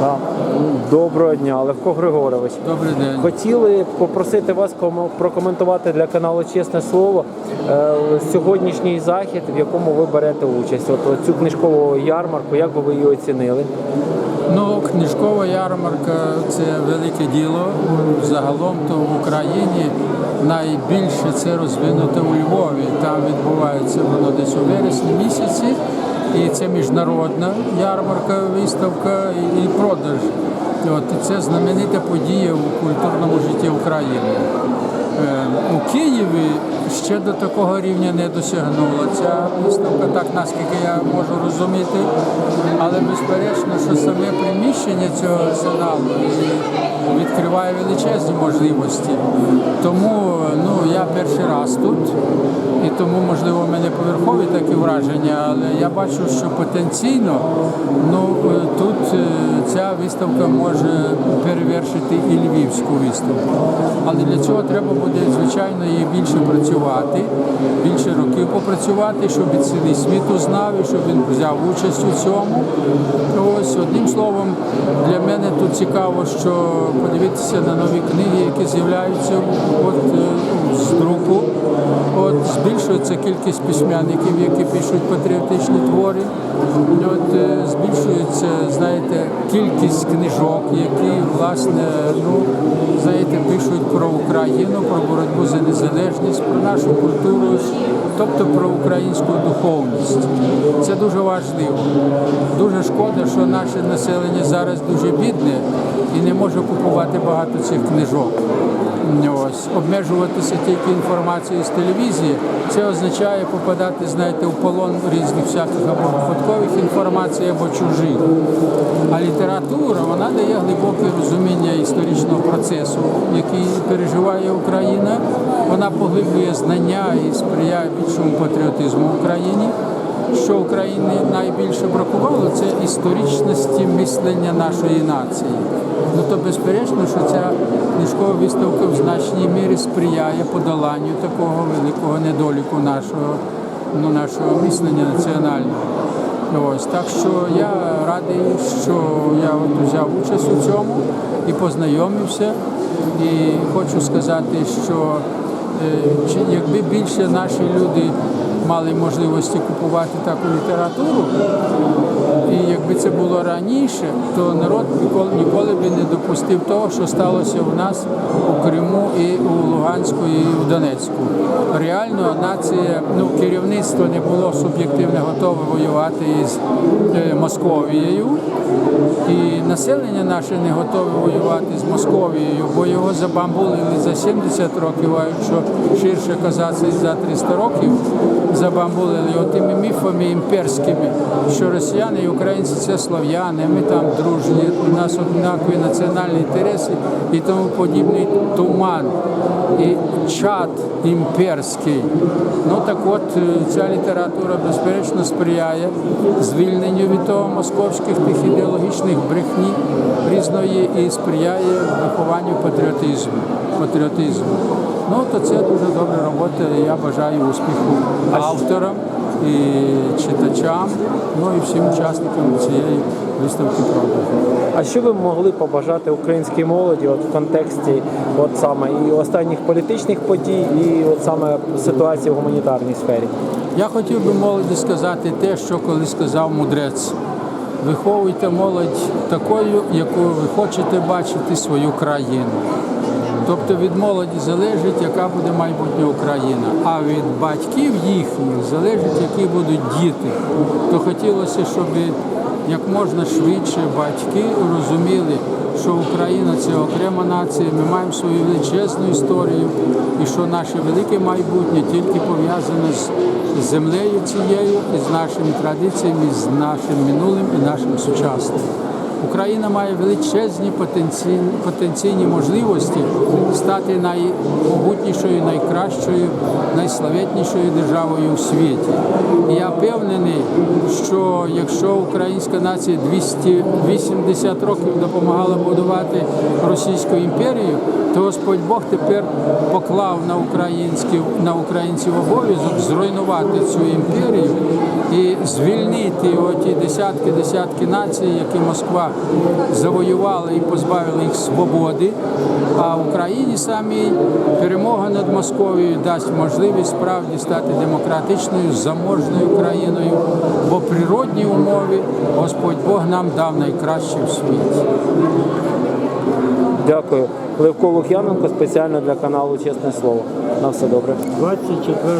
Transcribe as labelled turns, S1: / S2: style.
S1: Да. Доброго дня, Левко Григорович.
S2: Добрий день.
S1: Хотіли попросити вас прокоментувати для каналу Чесне Слово е, сьогоднішній захід, в якому ви берете участь. От цю книжкову ярмарку, як би ви її оцінили?
S2: Ну, книжкова ярмарка це велике діло. Загалом то в Україні найбільше це розвинуто у Львові. Там відбувається воно десь у вересні місяці. І це міжнародна ярмарка, виставка і, продаж. От, це знаменита подія у культурному житті України. Е, У Києві ще до такого рівня не досягнула ця виставка, так наскільки я можу розуміти. Але безперечно, що саме приміщення цього арсеналу відкриває величезні можливості. Тому ну, я перший раз тут, і тому, можливо, в мене поверхові такі враження, але я бачу, що потенційно ну, ця виставка може перевершити і львівську виставку. Але для цього треба буде, звичайно, її більше працювати, більше років попрацювати, щоб цілий світ узнав і щоб він взяв участь у цьому. Ось одним словом, для мене тут цікаво, що подивитися на нові книги, які з'являються от, е, з друку. От збільшується кількість письменників, які пишуть патріотичні твори. От е, збільшується, знаєте, кількість книжок, які власне ну знаєте, пишуть про Україну, про боротьбу за незалежність, про нашу культуру, тобто про українську духовність. Це дуже важливо. Дуже шкода, що наше населення зараз дуже бідне і не може купувати багато цих книжок. Ось обмежуватися тільки інформацією з телевізії, це означає попадати, знаєте, в полон різних всяких або випадкових інформацій, або чужих. А література вона дає глибоке розуміння історичного процесу, який переживає Україна. Вона поглиблює знання і сприяє більшому патріотизму в Україні. Що Україні найбільше бракувало, це історичності мислення нашої нації. Ну то безперечно, що ця книжкова виставка в значній мірі сприяє подоланню такого великого недоліку нашого, ну, нашого мислення національного. Ось так що я радий, що я от взяв участь у цьому і познайомився. І хочу сказати, що якби більше наші люди мали можливості купувати таку літературу, і якби це було раніше, то народ ніколи ніколи би не допустив того, що сталося у нас у Криму і у Луганську, і у Донецьку. Реально нація, ну керівництво не було суб'єктивно готове воювати із е, Московією. І населення наше не готове воювати з Московією, бо його забамбулили за 70 років, якщо ширше казати за 300 років, забамбулили тими міфами імперськими, що росіяни і українці це слов'яни, ми там дружні, у нас однакові національні інтереси і тому подібний туман і чад імперський. Ну так от е, ця література безперечно сприяє звільненню від того московських тих ідеологічних брехні різної і сприяє вихованню патріотизму. патріотизму. Ну то це дуже добра робота. і Я бажаю успіху авторам і читачам, ну і всім учасникам цієї виставки продажу.
S1: А що ви могли побажати українській молоді от в контексті от саме і останніх політичних подій, і от саме ситуації в гуманітарній сфері?
S2: Я хотів би молоді сказати те, що колись сказав мудрець. Виховуйте молодь такою, якою ви хочете бачити свою країну. Тобто від молоді залежить, яка буде майбутня Україна. А від батьків їхніх залежить, які будуть діти. То хотілося, щоб як можна швидше батьки розуміли, що Україна це окрема нація, ми маємо свою величезну історію, і що наше велике майбутнє тільки пов'язане з землею цією, і з нашими традиціями, з нашим минулим і нашим сучасним. Україна має величезні потенційні, можливості стати наймогутнішою, найкращою, найславетнішою державою у світі. І я впевнений, що якщо українська нація 280 років допомагала будувати Російську імперію, то Господь Бог тепер поклав на українських на українців обов'язок зруйнувати цю імперію і звільнити оті десятки десятки націй, які Москва завоювали і позбавили їх свободи. А Україні самій перемога над Московією дасть можливість справді стати демократичною, заможною країною, бо природні умови Господь Бог нам дав найкраще в світі.
S1: Дякую. Левко Лук'яненко спеціально для каналу Чесне Слово. На все добре.
S3: 24